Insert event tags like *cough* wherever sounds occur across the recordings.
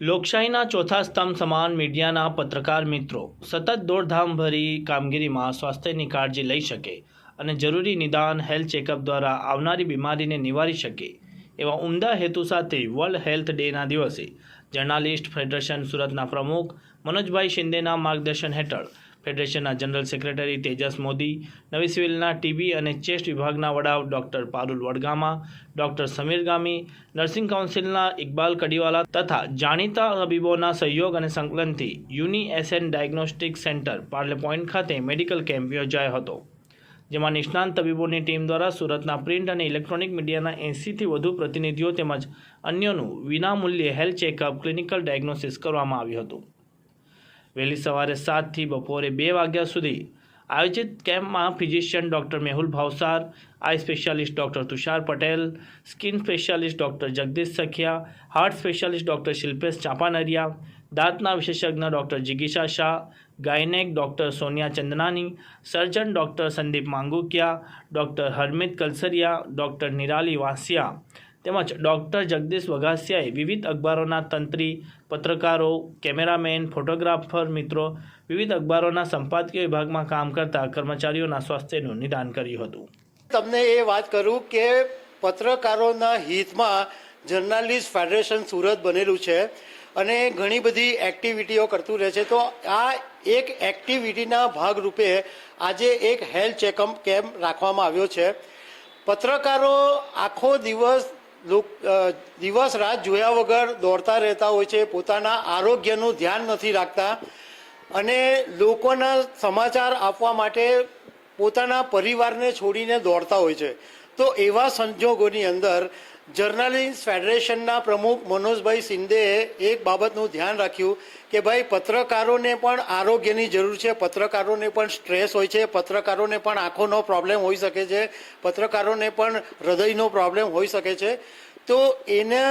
લોકશાહીના ચોથા સ્તંભ સમાન મીડિયાના પત્રકાર મિત્રો, સતત દોડધામભરી કામગીરીમાં સ્વાસ્થ્યની કાળજી લઈ શકે અને જરૂરી નિદાન, હેલ્થ ચેકઅપ દ્વારા આવનારી બીમારીને નિવારી શકે એવા ઉમદા હેતુ સાથે વર્લ્ડ હેલ્થ ડેના દિવસે જર્નાલિસ્ટ ફેડરેશન સુરતના પ્રમુખ મનોજભાઈ શિંદેના માર્ગદર્શન હેઠળ ફેડરેશનના જનરલ સેક્રેટરી તેજસ મોદી, નવી સિવિલના ટીબી અને ચેસ્ટ વિભાગના વડા doctor Parul Vadgama, doctor Samir Gami, nursing કાઉન્સિલના Iqbal Kadiwala તથા જાણીતા તબીબોના સહયોગ અને સંકલનથી Uni SN diagnostic centre Parle point ખાતે મેડિકલ કેમ્પ યોજાયો હતો, જેમાં નિષ્ણાંત તબીબોની ટીમ દ્વારા સુરતના પ્રિન્ટ અને ઇલેક્ટ્રોનિક મીડિયાના એંસીથી વધુ પ્રતિનિધિઓ તેમજ અન્યોનું વિનામૂલ્યે હેલ્થ ચેકઅપ ક્લિનિકલ ડાયગ્નોસિસ કરવામાં આવ્યું હતું. વહેલી સવારે સાતથી બપોરે બે વાગ્યા સુધી આયોજિત કેમ્પમાં physician doctor Mehul Bhavsar, eye specialist doctor Tushar Patel, skin specialist doctor Jagdish Sakhiya, heart specialist doctor Shilpesh Champaneria, દાંતના વિશેષજ્ઞ doctor જિગીશા Shah, gynaec doctor Sonia Chandnani, surgeon doctor Sandeep Mangukiya, doctor Harmit Kalsariya, doctor Nirali Vasiya તેમજ doctor Jagdish વઘાસિયાએ વિવિધ અખબારોના તંત્રી, પત્રકારો, cameraman, photographer મિત્રો, વિવિધ અખબારોના સંપાદકીય વિભાગમાં કામ કરતા કર્મચારીઓના સ્વાસ્થ્યનું નિદાન કર્યું હતું. તમને એ વાત કરું કે પત્રકારોના હિતમાં જર્નાલિસ્ટ ફેડરેશન સુરત બનેલું છે અને ઘણી બધી એક્ટિવિટીઓ કરતું રહે છે. તો આ એક એક્ટિવિટીના ભાગરૂપે આજે એક હેલ્થ ચેકઅપ કેમ્પ રાખવામાં આવ્યો છે. પત્રકારો આખો દિવસ લોક દિવસ રાત જોયા વગર દોડતા રહેતા હોય છે. પોતાના આરોગ્યનું ધ્યાન નથી રાખતા. અને લોકોના સમાચાર આપવા માટે પોતાના પરિવારને છોડીને દોડતા હોય છે. તો એવા સંજોગોની અંદર જર્નાલિસ્ટ ફેડરેશનના પ્રમુખ મનોજભાઈ સિંદેએ એક બાબતનું ધ્યાન રાખ્યું કે ભાઈ, પત્રકારોને પણ આરોગ્યની જરૂર છે, પત્રકારોને પણ સ્ટ્રેસ હોય છે, પત્રકારોને પણ આંખોનો પ્રોબ્લેમ હોઈ શકે છે, પત્રકારોને પણ હૃદયનો પ્રોબ્લેમ હોઈ શકે છે. તો એને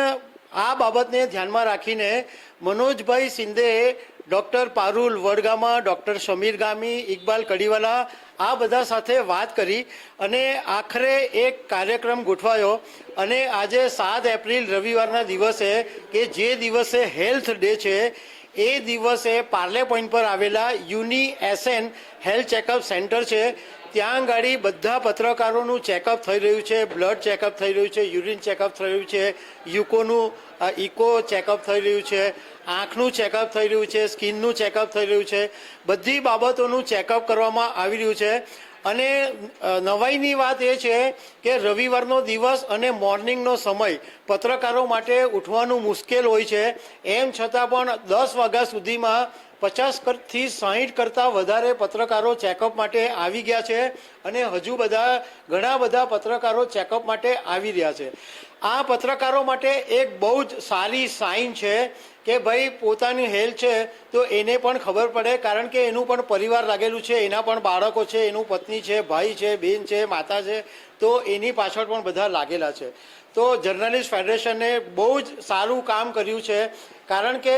આ બાબતને ધ્યાનમાં રાખીને મનોજભાઈ શિંદેએ ડૉક્ટર પારુલ વડગામા, ડૉક્ટર સમીર ગામી, ઇકબાલ કડીવાલા, આ બધા સાથે વાત કરી અને આખરે એક કાર્યક્રમ ગોઠવાયો. અને આજે સાત એપ્રિલ રવિવારના દિવસે કે જે દિવસે હેલ્થ ડે છે, એ દિવસે પાર્લે પોઈન્ટ પર આવેલા Uni SN health checkup centre છે. ત્યાં ગાડી બધા પત્રકારોનું ચેકઅપ થઈ રહ્યું છે બ્લડ ચેકઅપ થઈ રહ્યું છે યુરિન ચેકઅપ થઈ રહ્યું છે, યુકોનું ઇકો ચેકઅપ થઈ રહ્યું છે, આંખનું ચેકઅપ થઈ રહ્યું છે સ્કિનનું ચેકઅપ થઈ રહ્યું છે, બધી બાબતોનું ચેકઅપ કરવામાં આવી રહ્યું છે. અને નવાઈની વાત એ છે કે રવિવારનો દિવસ અને મોર્નિંગનો સમય પત્રકારો માટે ઉઠવાનું મુશ્કેલ હોય છે. એમ છતાં પણ દસ વાગ્યા સુધીમાં પચાસથી સાહીઠ કરતાં વધારે પત્રકારો ચેકઅપ માટે આવી ગયા છે અને હજુ બધા ઘણા બધા પત્રકારો ચેકઅપ માટે આવી રહ્યા છે. આ પત્રકારો માટે એક બહુ જ સારી સાઇન છે કે ભાઈ પોતાની હેલ્થ છે તો એને પણ ખબર પડે કારણ કે એનું પણ પરિવાર લાગેલું છે, એના પણ બાળકો છે, એનું પત્ની છે, ભાઈ છે, બેન છે, માતા છે, તો એની પાછળ પણ બધા લાગેલા છે. તો જર્નલિસ્ટ ફેડરેશને બહુ જ સારું કામ કર્યું છે કારણ કે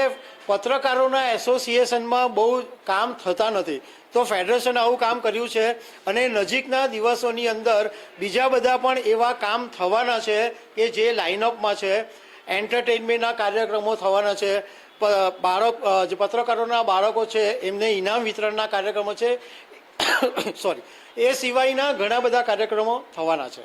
પત્રકારોના એસોસિએશનમાં બહુ કામ થતા નથી. તો ફેડરેશન આવું કામ કર્યું છે અને નજીકના દિવસોની અંદર બીજા બધા પણ એવા કામ થવાના છે કે જે લાઇનઅપમાં છે એન્ટરટેનમેન્ટના કાર્યક્રમો થવાના છે બાળક જે પત્રકારોના બાળકો છે, એમને ઇનામ વિતરણના કાર્યક્રમો છે *coughs* સોરી એ સિવાયના ઘણા બધા કાર્યક્રમો થવાના છે.